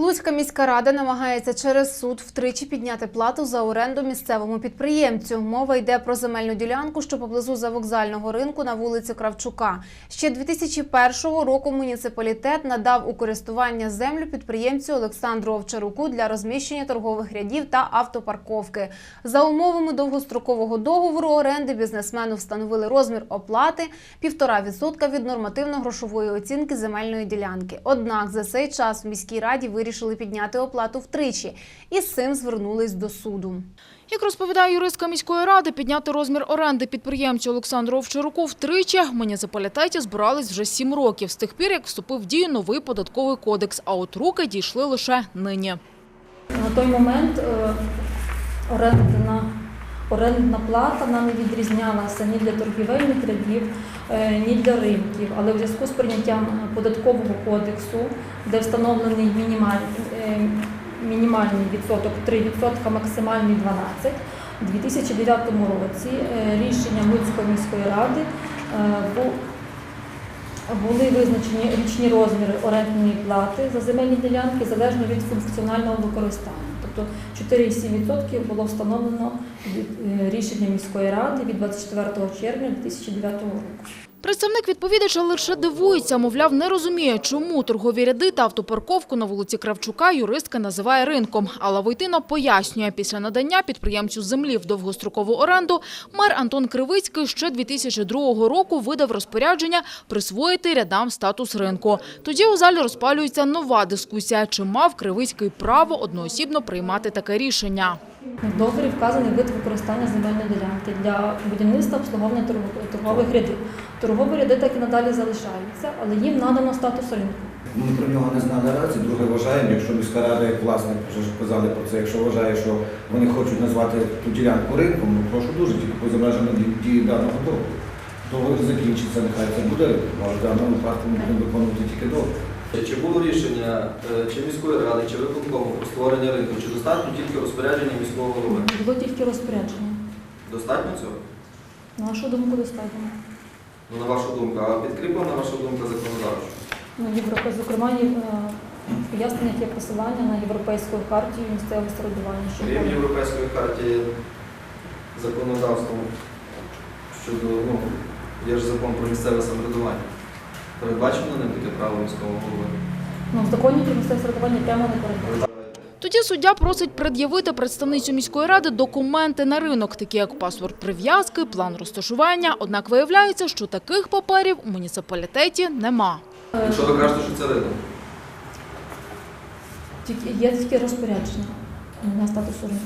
Луцька міська рада намагається через суд втричі підняти плату за оренду місцевому підприємцю. Мова йде про земельну ділянку, що поблизу завокзального ринку на вулиці Кравчука. Ще 2001 року муніципалітет надав у користування землю підприємцю Олександру Овчаруку для розміщення торгових рядів та автопарковки. За умовами довгострокового договору оренди бізнесмену встановили розмір оплати 1,5% від нормативно-грошової оцінки земельної ділянки. Однак за цей час в міській раді вирішили підняти оплату втричі і з цим звернулись до суду. Як розповідає юристка міської ради, підняти розмір оренди підприємцю Олександру Овчаруку втричі в муніципалітеті збирались вже сім років з тих пір, як вступив в дію новий податковий кодекс, а от руки дійшли лише нині. На той момент оренда орендна, орендна плата вона не відрізнялася ні для торгівельних рядів, е, ні для ринків. Але в зв'язку з прийняттям податкового кодексу, де встановлений мінімальний, е, мінімальний відсоток 3%, максимальний 12%, у 2009 році рішення Луцької міської ради е, були визначені річні розміри орендної плати за земельні ділянки залежно від функціонального використання. Тобто 4,7% було встановлено від е, рішення міської ради від 24 червня 2009 року. Представник відповідача лише дивується, мовляв, не розуміє, чому торгові ряди та автопарковку на вулиці Кравчука юристка називає ринком. Але Войтина пояснює, після надання підприємцю землі в довгострокову оренду мер Антон Кривицький ще 2002 року видав розпорядження присвоїти рядам статус ринку. Тоді у залі розпалюється нова дискусія, чи мав Кривицький право одноосібно приймати таке рішення. В договорі вказаний вид використання земельної ділянки для будівництва обслуговування торгових рядів. Торгові ряди так і надалі залишаються, але їм надано статус ринку. Ми про нього не знали раці. Друге вважаємо, якщо міська рада, як власник, вже казали про це, якщо вважає, що вони хочуть назвати ту ділянку ринком, ну прошу дуже, тільки поза межами дії даного договору. Договір закінчиться, нехай це буде але в даному випадку ми будемо виконувати тільки договір. Чи було рішення е, чи міської ради, чи виконкому про створення ринку, чи достатньо тільки розпорядження міського голови? Було тільки розпорядження. Достатньо цього? На вашу думку, достатньо. Ну, на вашу думку, а підкріплена ваша думка законодавчо? Ну, Європа, зокрема, є, е, пояснення є посилання на європейську хартію місцевого середування. Крім Європейської хартії законодавством щодо, ну, є ж закон про місцеве самоврядування. Передбачено ним таке право міського голови? Ну, в законі про місцеве середування прямо не передбачено. Тоді суддя просить пред'явити представницю міської ради документи на ринок, такі як паспорт прив'язки, план розташування. Однак виявляється, що таких паперів у муніципалітеті нема. Якщо ви кажете, що це ринок, Тільки є тільки розпорядження на статус ринку.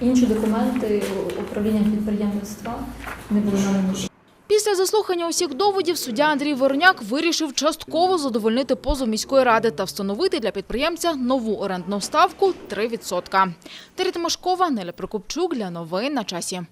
Інші документи управління підприємництва не були надані. Після заслухання усіх доводів суддя Андрій Вороняк вирішив частково задовольнити позов міської ради та встановити для підприємця нову орендну ставку 3%. Терри Тимошкова, Неля Прокопчук для новин на часі.